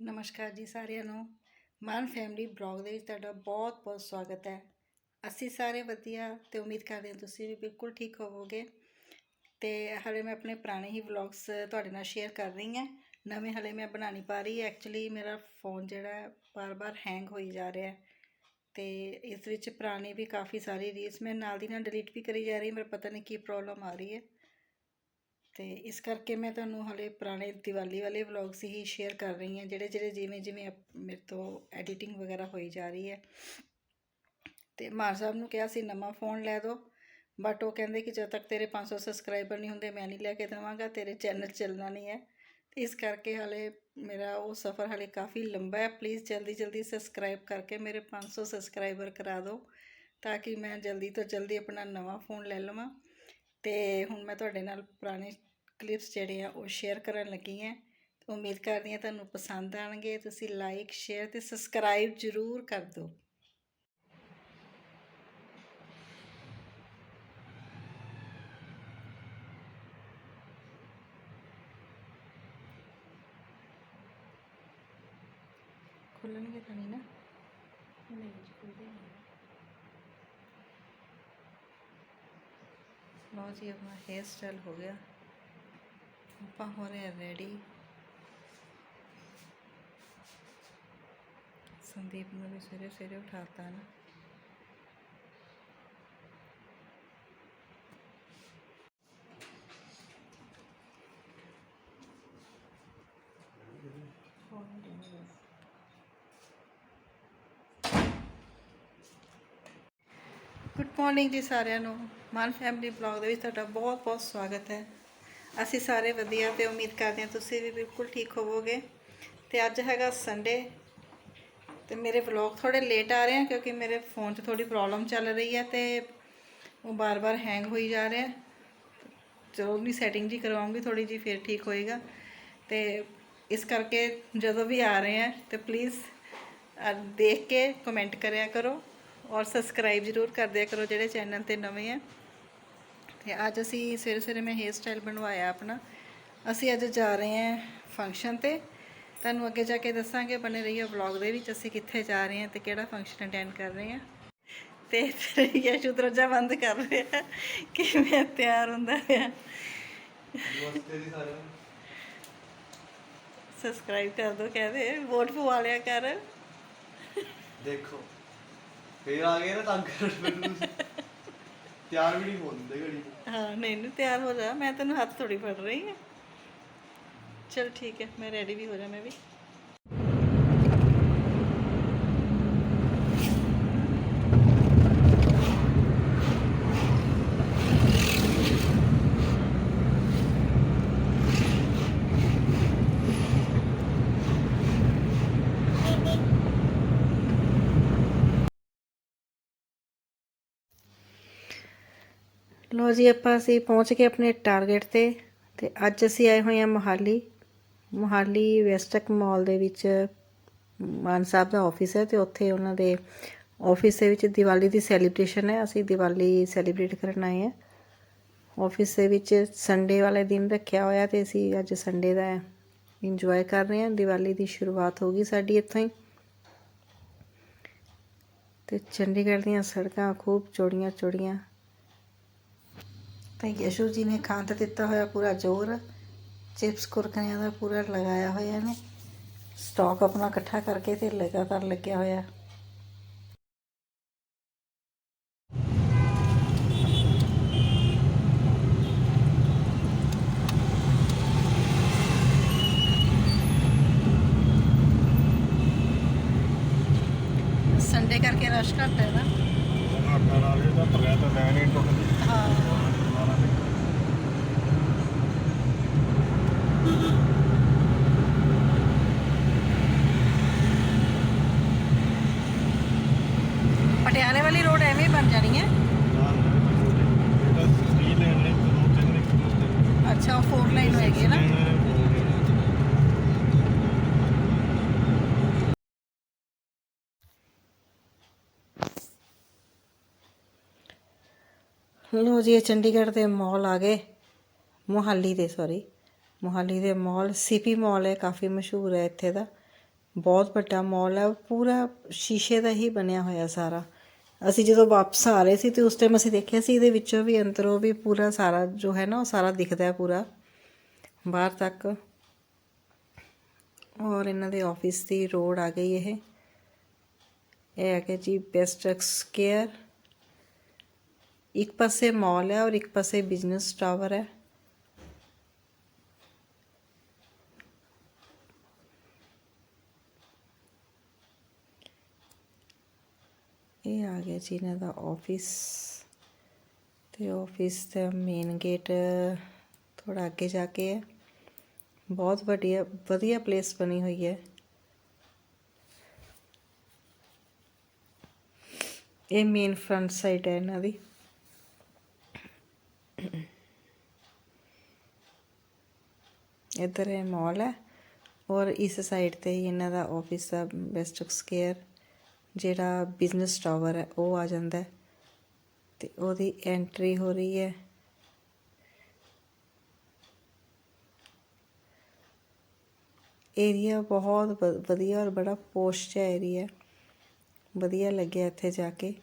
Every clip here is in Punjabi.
ਨਮਸਕਾਰ ਜੀ ਸਾਰਿਆਂ ਨੂੰ। ਮਾਨ ਫੈਮਿਲੀ ਬਲੌਗ ਦੇ ਵਿੱਚ ਤੁਹਾਡਾ ਬਹੁਤ-ਬਹੁਤ ਸਵਾਗਤ ਹੈ। ਅਸੀਂ ਸਾਰੇ ਵਧੀਆ ਤੇ ਉਮੀਦ ਕਰਦੇ ਹਾਂ ਤੁਸੀਂ ਵੀ ਬਿਲਕੁਲ ਠੀਕ ਹੋਵੋਗੇ। ਤੇ ਹਲੇ ਮੈਂ ਆਪਣੇ ਪੁਰਾਣੇ ਹੀ ਵਲੌਗਸ ਤੁਹਾਡੇ ਨਾਲ ਸ਼ੇਅਰ ਕਰ ਰਹੀ ਹਾਂ। ਨਵੇਂ ਹਲੇ ਮੈਂ ਬਣਾ ਪਾ ਰਹੀ ਐਕਚੁਅਲੀ ਮੇਰਾ ਫੋਨ ਜਿਹੜਾ ਹੈ ਬਾਰ-ਬਾਰ ਹੈਂਗ ਹੋਈ ਜਾ ਰਿਹਾ ਹੈ। ਤੇ ਇਸ ਵਿੱਚ ਪੁਰਾਣੇ ਵੀ ਕਾਫੀ ਸਾਰੇ ਰੀਲਸ ਮੈਂ ਨਾਲ ਦੀ ਨਾਲ ਡਿਲੀਟ ਵੀ ਕਰੀ ਜਾ ਰਹੀ ਮੇਰਾ ਪਤਾ ਨਹੀਂ ਕੀ ਪ੍ਰੋਬਲਮ ਆ ਰਹੀ ਹੈ। ਅਤੇ ਇਸ ਕਰਕੇ ਮੈਂ ਤੁਹਾਨੂੰ ਹਾਲੇ ਪੁਰਾਣੇ ਦੀਵਾਲੀ ਵਾਲੇ ਵਲੋਗਸ ਹੀ ਸ਼ੇਅਰ ਕਰ ਰਹੀ ਹਾਂ, ਜਿਹੜੇ ਜਿਹੜੇ ਜਿਵੇਂ ਜਿਵੇਂ ਮੇਰੇ ਤੋਂ ਐਡੀਟਿੰਗ ਵਗੈਰਾ ਹੋਈ ਜਾ ਰਹੀ ਹੈ। ਅਤੇ ਮਾਨ ਸਾਹਿਬ ਨੂੰ ਕਿਹਾ ਸੀ, ਨਵਾਂ ਫੋਨ ਲੈ ਦਿਓ ਬਟ ਉਹ ਕਹਿੰਦੇ ਕਿ ਜਦ ਤੱਕ ਤੇਰੇ 500 ਸਬਸਕ੍ਰਾਈਬਰ ਨਹੀਂ ਹੁੰਦੇ, ਮੈਂ ਨਹੀਂ ਲੈ ਕੇ ਦੇਵਾਂਗਾ, ਤੇਰੇ ਚੈਨਲ ਚੱਲਣਾ ਨਹੀਂ ਹੈ। ਤੇ ਇਸ ਕਰਕੇ ਹਾਲੇ ਮੇਰਾ ਉਹ ਸਫ਼ਰ ਹਾਲੇ ਕਾਫੀ ਲੰਬਾ ਹੈ। ਪਲੀਜ਼ ਜਲਦੀ ਜਲਦੀ ਸਬਸਕ੍ਰਾਈਬ ਕਰਕੇ ਮੇਰੇ 500 ਸਬਸਕ੍ਰਾਈਬਰ ਕਰਾ ਦਿਓ, ਤਾਂ ਕਿ ਮੈਂ ਜਲਦੀ ਤੋਂ ਜਲਦੀ ਆਪਣਾ ਨਵਾਂ ਫੋਨ ਲੈ ਲਵਾਂ। ਤੇ ਹੁਣ ਮੈਂ ਤੁਹਾਡੇ ਨਾਲ ਪੁਰਾਣੇ ਕਲਿੱਪਸ ਜਿਹੜੇ ਆ ਉਹ ਸ਼ੇਅਰ ਕਰਨ ਲੱਗੀ ਹਾਂ। ਉਮੀਦ ਕਰਦੀ ਹਾਂ ਤੁਹਾਨੂੰ ਪਸੰਦ ਆਣਗੇ ਤੁਸੀਂ ਲਾਈਕ ਸ਼ੇਅਰ ਤੇ ਸਬਸਕ੍ਰਾਈਬ ਜ਼ਰੂਰ ਕਰ ਦਿਓ। ਖੁੱਲਣਗੇ ਤਾਂ ਨਹੀਂ ਨਾ ਨਹੀਂ ਜੀ ਖੁੱਲਦੇ ਨਹੀਂ ਲਓ ਜੀ, ਆਪਣਾ ਹੇਅਰ ਸਟਾਈਲ ਹੋ ਗਿਆ। ਆਪਾਂ ਹੋ ਰਹੇ ਰੈਡੀ ਸੰਦੀਪ ਨੂੰ ਵੀ ਸਵੇਰੇ ਸਵੇਰੇ ਉਠਾਤਾ ਨਾ। ਗੁੱਡ ਮਾਰਨਿੰਗ ਜੀ ਸਾਰਿਆਂ ਨੂੰ। ਮਾਨ ਫੈਮਿਲੀ ਬਲੌਗ ਦੇ ਵਿੱਚ ਤੁਹਾਡਾ ਬਹੁਤ-ਬਹੁਤ ਸਵਾਗਤ ਹੈ। ਅਸੀਂ ਸਾਰੇ ਵਧੀਆ ਤੇ ਉਮੀਦ ਕਰਦੇ ਹਾਂ ਤੁਸੀਂ ਵੀ ਬਿਲਕੁਲ ਠੀਕ ਹੋਵੋਗੇ। ਤੇ ਅੱਜ ਹੈਗਾ ਸੰਡੇ ਤੇ ਮੇਰੇ ਵਲੌਗ ਥੋੜੇ ਲੇਟ ਆ ਰਹੇ ਆ ਕਿਉਂਕਿ ਮੇਰੇ ਫੋਨ 'ਚ ਥੋੜੀ ਪ੍ਰੋਬਲਮ ਚੱਲ ਰਹੀ ਹੈ ਤੇ ਉਹ ਬਾਰ-ਬਾਰ ਹੈਂਗ ਹੋਈ ਜਾ ਰਿਹਾ ਚਲੋ ਵੀ ਸੈਟਿੰਗ ਜੀ ਕਰਵਾਉਂਗੀ ਥੋੜੀ ਜੀ ਫਿਰ ਠੀਕ ਹੋਏਗਾ। ਤੇ ਇਸ ਕਰਕੇ ਜਦੋਂ ਵੀ ਆ ਰਹੇ ਆ ਤੇ ਪਲੀਜ਼ ਦੇਖ ਕੇ ਕਮੈਂਟ ਕਰਿਆ ਕਰੋ। ਔਰ ਸਬਸਕ੍ਰਾਈਬ ਜ਼ਰੂਰ ਕਰ ਦਿਆ ਕਰੋ ਜਿਹੜੇ ਚੈਨਲ ਤੇ ਨਵੇਂ ਆ। ਤੇ ਅੱਜ ਅਸੀਂ ਸਵੇਰੇ ਸਵੇਰੇ ਮੈਂ ਹੇਅਰ ਸਟਾਈਲ ਬਣਵਾਇਆ ਆਪਣਾ। ਅਸੀਂ ਅੱਜ ਜਾ ਰਹੇ ਹਾਂ ਫੰਕਸ਼ਨ ਤੇ। ਤੁਹਾਨੂੰ ਅੱਗੇ ਜਾ ਕੇ ਦੱਸਾਂਗੇ, ਬਣੇ ਰਹੀਓ ਵਲੌਗ ਦੇ ਵਿੱਚ, ਅਸੀਂ ਕਿੱਥੇ ਜਾ ਰਹੇ ਹਾਂ ਤੇ ਕਿਹੜਾ ਫੰਕਸ਼ਨ ਅਟੈਂਡ ਕਰ ਰਹੇ ਹਾਂ। ਤੇ ਫਿਰ ਯਸ਼ੂ ਬੰਦ ਕਰ ਰਿਹਾ, ਕਿਵੇਂ ਤਿਆਰ ਹੁੰਦਾ ਹੈ ਸਬਸਕ੍ਰਾਈਬ ਕਰ ਦੋ, ਕਹਦੇ, ਵੋਟ ਪਵਾ ਲਿਆ ਕਰ। ਦੇਖੋ, ਫੇਰ ਆ ਗਏ ਨਾ ਤੰਗ ਕਰਨ ਮੈਨੂੰ ਤਿਆਰ ਵੀ ਨਹੀਂ ਹੁੰਦੇ ਘੜੀ। ਨੂੰ। ਹਾਂ, ਨਹੀਂ ਨਹੀਂ, ਤਿਆਰ ਹੋ ਜਾ। ਮੈਂ ਤੈਨੂੰ ਹੱਥ ਥੋੜੀ ਫੜ ਰਹੀ ਹਾਂ। ਚਲ ਠੀਕ ਹੈ, ਮੈਂ ਰੈਡੀ ਵੀ ਹੋ ਜਾ, ਮੈਂ ਵੀ। ਲੋ ਜੀ, ਆਪਾਂ ਅਸੀਂ ਪਹੁੰਚ ਗਏ ਆਪਣੇ ਟਾਰਗੇਟ ਤੇ ਤੇ ਅੱਜ ਅਸੀਂ ਆਏ ਹੋਏ ਹਾਂ ਮੋਹਾਲੀ। ਮੋਹਾਲੀ ਵੈਸਟਕ ਮਾਲ ਦੇ ਵਿੱਚ ਮਾਨ ਸਾਹਿਬ ਦਾ ਆਫਿਸ ਹੈ ਤੇ ਉੱਥੇ ਉਹਨਾਂ ਦੇ ਆਫਿਸ ਦੇ ਵਿੱਚ ਦੀਵਾਲੀ ਦੀ ਸੈਲੀਬ੍ਰੇਸ਼ਨ ਹੈ। ਅਸੀਂ ਦੀਵਾਲੀ ਸੈਲੀਬ੍ਰੇਟ ਕਰਨ ਆਏ ਹਾਂ। ਆਫਿਸ ਦੇ ਵਿੱਚ ਸੰਡੇ ਵਾਲੇ ਦਿਨ ਰੱਖਿਆ ਹੋਇਆ ਤੇ ਅਸੀਂ ਅੱਜ ਸੰਡੇ ਦਾ ਇੰਜੋਏ ਕਰ ਰਹੇ ਹਾਂ। ਦੀਵਾਲੀ ਦੀ ਸ਼ੁਰੂਆਤ ਹੋ ਗਈ ਸਾਡੀ ਇੱਥੋਂ ਹੀ। ਤੇ ਚੰਡੀਗੜ੍ਹ ਦੀਆਂ ਸੜਕਾਂ ਖੂਬ ਚੌੜੀਆਂ ਚੌੜੀਆਂ ਤਾਂ ਯਸ਼ੂ ਜੀ ਨੇ ਖਾਣ ਤੇ ਦਿੱਤਾ ਹੋਇਆ ਪੂਰਾ ਜ਼ੋਰ ਚਿਪਸ ਕੁਰਕਰਿਆਂ ਦਾ ਪੂਰਾ ਲਗਾਇਆ ਹੋਇਆ ਨੇ ਸਟਾਕ ਆਪਣਾ ਇਕੱਠਾ ਕਰਕੇ ਤੇ ਲਗਾਤਾਰ ਲੱਗਿਆ ਹੋਇਆ ਸੰਡੇ ਕਰਕੇ ਰਸ਼ ਘੱਟ ਹੈ ਨਾ ਆਟਾ ਲਾ ਲਿਆ ਤਾਂ ਭਰਿਆ ਤਾਂ ਲੈਣ ਹੀ ਟੁੱਟਦੀ ਹਾਂ ਪਟਿਆਲੇ ਵਾਲੀ ਰੋਡ ਐਵੇਂ ਹੀ ਬਣ ਜਾਣੀ ਹੈ ਅੱਛਾ, ਉਹ ਫੋਰ ਲਾਈਨ ਹੋਏਗੀ ਹੈ ਨਾ? ਲੋ ਜੀ, ਇਹ ਚੰਡੀਗੜ੍ਹ ਦੇ ਮਾਲ ਆ ਗਏ। ਮੋਹਾਲੀ ਦੇ ਸੌਰੀ ਮੋਹਾਲੀ ਦੇ ਮਾਲ ਸੀਪੀ ਮਾਲ ਹੈ, ਕਾਫੀ ਮਸ਼ਹੂਰ ਹੈ ਇੱਥੇ ਦਾ। ਬਹੁਤ ਵੱਡਾ ਮਾਲ ਹੈ ਪੂਰਾ ਸ਼ੀਸ਼ੇ ਦਾ ਹੀ ਬਣਿਆ ਹੋਇਆ ਸਾਰਾ। ਅਸੀਂ ਜਦੋਂ ਵਾਪਸ ਆ ਰਹੇ ਸੀ ਤੇ ਉਸ ਟਾਈਮ ਅਸੀਂ ਦੇਖਿਆ ਸੀ ਇਹਦੇ ਵਿੱਚੋਂ ਵੀ ਅੰਦਰੋਂ ਵੀ ਪੂਰਾ ਸਾਰਾ ਜੋ ਹੈ ਨਾ, ਉਹ ਸਾਰਾ ਦਿਖਦਾ ਹੈ ਪੂਰਾ। ਬਾਹਰ ਤੱਕ। ਔਰ ਇਹਨਾਂ ਦੇ ਆਫਿਸ ਦੀ ਰੋਡ ਆ ਗਈ ਇਹ। ਇਹ ਹੈਗਾ ਜੀ ਬੈਸਟ ਕੇਅਰ ਇੱਕ ਪਾਸੇ ਮਾਲ ਹੈ ਔਰ ਇੱਕ ਪਾਸੇ ਬਿਜ਼ਨਸ ਟਾਵਰ ਹੈ। ਇਹ ਆ ਗਿਆ ਜੀ ਇਹਨਾਂ ਦਾ ਆਫਿਸ ਤੇ ਆਫਿਸ ਦਾ ਮੇਨ ਗੇਟ ਥੋੜਾ ਅੱਗੇ ਜਾ ਕੇ ਹੈ। ਬਹੁਤ ਵਧੀਆ ਵਧੀਆ ਪਲੇਸ ਬਣੀ ਹੋਈ ਹੈ। ਇਹ ਮੇਨ ਫਰੰਟ ਸਾਈਡ ਹੈ ਇਹਨਾਂ ਦੀ। ਇੱਧਰ ਇਹ ਮਾਲ ਹੈ ਔਰ ਇਸ ਸਾਈਡ ਤੇ ਹੀ ਇਹਨਾਂ ਦਾ ਆਫਿਸ ਦਾ ਬੈਸਟ ਸਕੇਅਰ ਜਿਹੜਾ ਬਿਜ਼ਨਸ ਟਾਵਰ ਹੈ, ਉਹ ਆ ਜਾਂਦਾ ਹੈ ਤੇ ਉਹਦੀ ਐਂਟਰੀ ਹੋ ਰਹੀ ਹੈ। ਏਰੀਆ ਬਹੁਤ ਵ- ਵਧੀਆ ਔਰ ਬੜਾ ਪੋਸ਼ ਜਿਹਾ ਏਰੀਆ ਵਧੀਆ ਲੱਗਿਆ ਇੱਥੇ ਜਾ ਕੇ।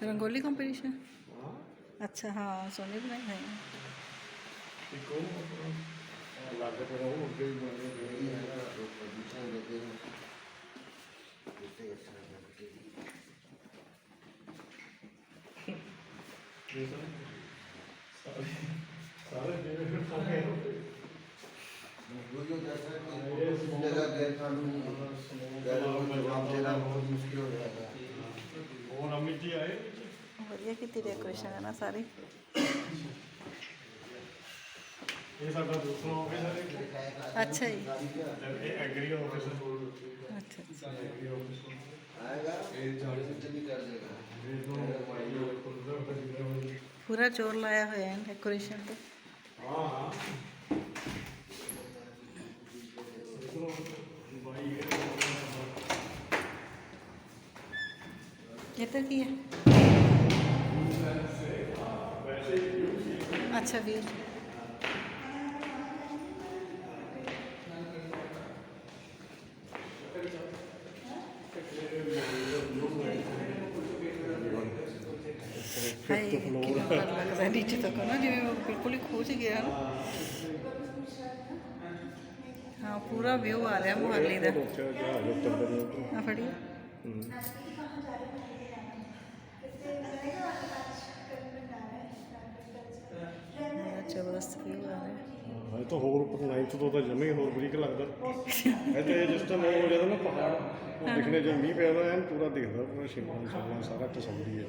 रंगोली कंपटीशन अच्छा हाँ सोने बनाई है जो जैसा कि जगह गैर कानूनी गैर जवाब देना बहुत मुश्किल हो जाएगा ਹੋਰ ਵਧੀਆ ਕੀਤੀ ਡੈਕੋਰੇਸ਼ਨ ਹੈ ਨਾ ਸਾਰੀ। ਇਹ ਸਾਡਾ ਦੂਸਰਾ ਆਫਿਸ ਹੈ ਅੱਛਾ ਜੀ। ਇਹ ਐਗਰੀ ਆਫਿਸ ਅੱਛਾ ਅੱਛਾ ਐਗਰੀ ਆਫਿਸ ਆਏਗਾ ਇਹ ਜਾਲੀ ਵਿੱਚ ਵੀ ਕਰ ਦੇਗਾ ਇਹ ਤੋਂ ਮਾਈਓ ਪੂਰਾ ਚੋਰ ਲਾਇਆ ਹੋਇਆ ਇੱਧਰ ਕੀ ਹੈ? ਅੱਛਾ ਵੀਰ ਹਾਏ ਕਿੰਨਾ ਡਰ ਲੱਗਦਾ ਨੀਚੇ ਤੱਕ ਨਾ ਜਿਵੇਂ ਉਹ ਬਿਲਕੁਲ ਹੀ ਖੋਜ ਗਿਆ ਨਾ। ਹਾਂ ਪੂਰਾ ਵਿਊ ਆ ਰਿਹਾ ਮੁਹੱਲੇ ਦਾ। ਆ ਫੜੀ ਬੜਾ ਜ਼ਬਰਦਸਤ ਵਿਊ ਆ ਰਿਹਾ ਇਹ ਤਾਂ ਹੋਰ ਉੱਪਰ 9th ਤੋਂ ਤਾਂ ਜਮੇ ਹੋਰ ਬਰੀਕ ਲੱਗਦਾ। ਇਹ ਤੇ ਜਿਸ ਤਰ੍ਹਾਂ ਉਹ ਹੋ ਜਾਂਦਾ ਨਾ ਪਹਾੜ ਉਹ ਦਿਖਣੇ ਜੇ ਮੀਂਹ ਹੋਇਆ ਐਨ ਪੂਰਾ ਦਿਖਦਾ ਪੂਰਾ ਸ਼ਿਮਲਾ ਸ਼ਿਮਲਾ ਸਾਰਾ ਤਸਵਰੀ ਹੈ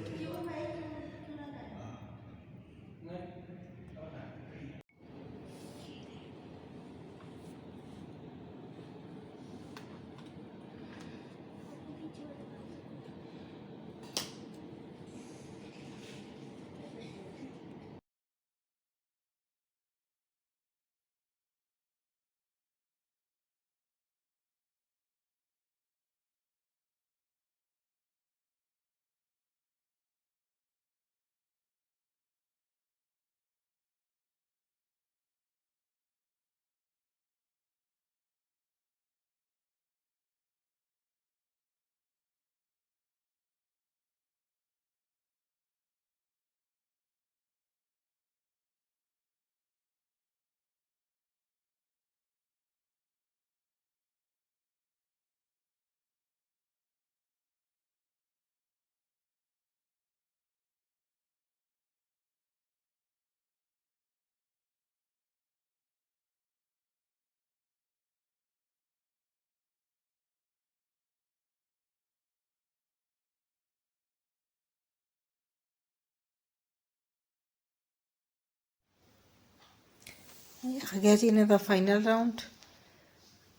ਆ ਗਿਆ ਜੀ ਇਹਨਾਂ ਦਾ ਫਾਈਨਲ ਰਾਉਂਡ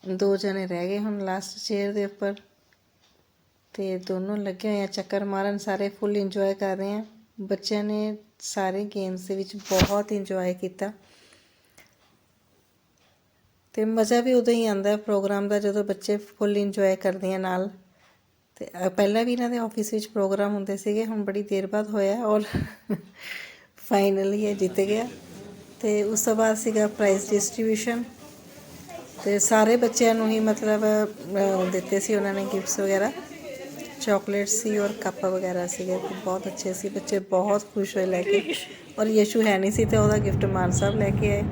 ਦੋ ਜਣੇ ਰਹਿ ਗਏ ਹੁਣ ਲਾਸਟ ਚੇਅਰ ਦੇ ਉੱਪਰ, ਤੇ ਦੋਨੋਂ ਲੱਗੇ ਹੋਏ ਆ ਚੱਕਰ ਮਾਰਨ, ਸਾਰੇ ਫੁੱਲ ਇੰਜੋਏ ਕਰ ਰਹੇ ਆ। ਬੱਚਿਆਂ ਨੇ ਸਾਰੇ ਗੇਮਸ ਦੇ ਵਿੱਚ ਬਹੁਤ ਇੰਜੋਏ ਕੀਤਾ। ਤੇ ਮਜ਼ਾ ਵੀ ਉਦੋਂ ਹੀ ਆਉਂਦਾ ਹੈ ਪ੍ਰੋਗਰਾਮ ਦਾ, ਜਦੋਂ ਬੱਚੇ ਫੁੱਲ ਇੰਜੋਏ ਕਰਦੇ ਆ ਨਾਲ। ਤੇ ਪਹਿਲਾਂ ਵੀ ਇਹਨਾਂ ਦੇ ਆਫਿਸ ਵਿੱਚ ਪ੍ਰੋਗਰਾਮ ਹੁੰਦੇ ਸੀਗੇ, ਹੁਣ ਬੜੀ ਦੇਰ ਬਾਅਦ ਹੋਇਆ, ਔਰ ਫਾਈਨਲੀ ਇਹ ਜਿੱਤ ਗਿਆ। ਤੇ ਉਸ ਤੋਂ ਬਾਅਦ ਸੀਗਾ ਪ੍ਰਾਈਜ਼ ਡਿਸਟ੍ਰੀਬਿਊਸ਼ਨ ਤੇ ਸਾਰੇ ਬੱਚਿਆਂ ਨੂੰ ਹੀ ਮਤਲਬ ਦਿੱਤੇ ਸੀ ਉਹਨਾਂ ਨੇ ਗਿਫਟਸ ਵਗੈਰਾ। ਚਾਕਲੇਟਸ ਸੀ ਔਰ ਕੱਪ ਵਗੈਰਾ ਸੀਗੇ ਤੇ ਬਹੁਤ ਅੱਛੇ ਸੀ। ਬੱਚੇ ਬਹੁਤ ਖੁਸ਼ ਹੋਏ ਲੈ ਕੇ। ਔਰ ਯਸ਼ੂ ਹੈ ਨਹੀਂ ਸੀ ਤੇ ਉਹਦਾ ਗਿਫਟ ਮਾਨ ਸਾਹਿਬ ਲੈ ਕੇ ਆਏ।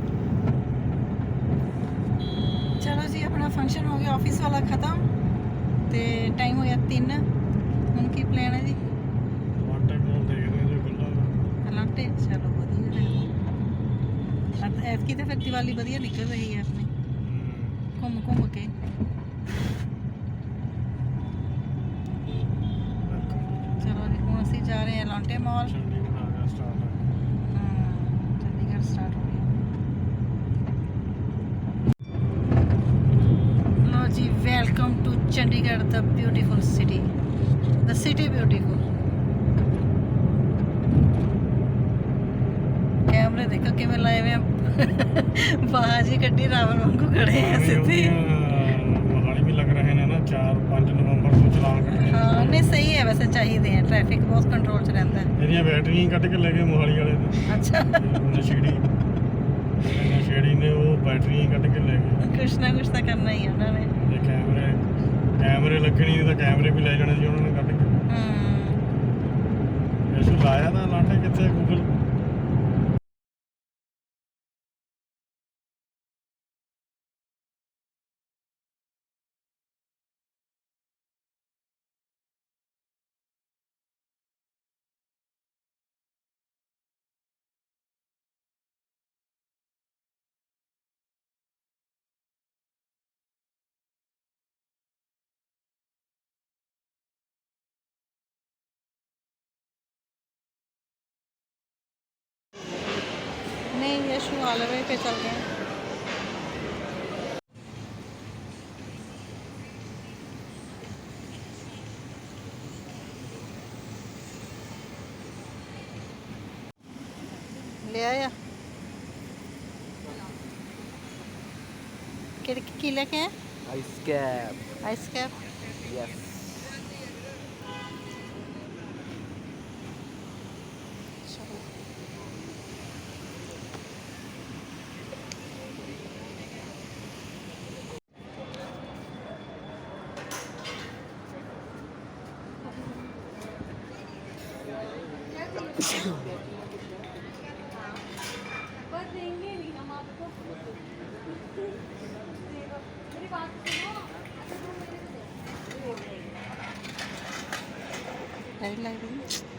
ਚਲੋ ਜੀ ਆਪਣਾ ਫੰਕਸ਼ਨ ਹੋ ਗਿਆ ਆਫਿਸ ਵਾਲਾ ਖਤਮ। ਤੇ ਟਾਈਮ ਹੋ ਗਿਆ 3 ਹੁਣ ਕੀ ਪਲਾਨ ਹੈ ਜੀ? ਟਾਈਮ ਨੂੰ ਦੇਖਦੇ ਜੋ ਗੱਲਾਂ ਅਲੱਟੇ ਚਲੋ। ਐਤਕੀ ਤਾਂ ਫਿਰ ਦੀਵਾਲੀ ਵਧੀਆ ਨਿਕਲ ਰਹੀ ਹੈ ਆਪਣੀ। ਘੁੰਮ ਘੁੰਮ ਕੇ। ਚਲੋ ਜੀ ਹੁਣ ਅਸੀਂ ਜਾ ਰਹੇ ਹਾਂ ਲਾਂਟੇ ਮਾਲ। ਚੰਡੀਗੜ੍ਹ ਆ ਗਿਆ। ਸਟਾਰਟ ਹਮ, ਚੰਡੀਗੜ੍ਹ ਸਟਾਰਟ ਹੋ ਗਿਆ। ਲੋ ਜੀ ਵੈਲਕਮ ਟੂ ਚੰਡੀਗੜ੍ਹ ਦਾ ਬਿਊਟੀਫੁਲ ਸਿਟੀ ਦਾ ਸਿਟੀ ਬਿਊਟੀਫੁਲ ਦੇਖੋ ਕਿਵੇਂ ਲਾਏ ਹੋਏ ਆ। ਬਾਜੀ ਗੱਡੀ ਰਾਵਣ ਵਾਂਗੂ ਖੜੇ ਆ ਸਿੱਧੇ। ਮਹਾਲੀ ਵੀ ਲੱਗ ਰਹੇ ਨੇ ਨਾ 4 5 ਨਵੰਬਰ ਤੋਂ ਚਲਾਨ ਕੱਟਣੇ ਹਾਂ ਨਹੀਂ ਸਹੀ ਹੈ ਵੈਸੇ ਚਾਹੀਦੇ ਆ ਟ੍ਰੈਫਿਕ ਬਹੁਤ ਕੰਟਰੋਲ 'ਚ ਰਹਿੰਦਾ ਹੈ। ਇਹਦੀਆਂ ਬੈਟਰੀਆਂ ਹੀ ਕੱਢ ਕੇ ਲੈ ਗਏ ਮੋਹਾਲੀ ਵਾਲੇ ਦੇ ਅੱਛਾ। ਨਸ਼ੇੜੀ। ਨਸ਼ੇੜੀ ਨੇ ਉਹ ਬੈਟਰੀਆਂ ਹੀ ਕੱਢ ਕੇ ਲੈ ਗਏ। ਕੁਛ ਨਾ ਕੁਛ ਤਾਂ ਕਰਨਾ ਹੀ ਆ ਉਹਨਾਂ ਨੇ। ਜੇ ਕੈਮਰੇ ਕੈਮਰੇ ਲੱਗਣੇ ਤਾਂ ਕੈਮਰੇ ਵੀ ਲੈ ਜਾਣੇ ਸੀ ਉਹਨਾਂ ਨੇ ਕੱਢ ਕੇ। ਹਮ ਇਸ ਲਾਇਆ ਤਾਂ ਲਾਟੇ ਕਿੱਥੇ ਗੂਗਲ नहीं ये शू पे चल गए ले आया। की ice cap ice cap yes ਵੀ ਲੱਗਦੀ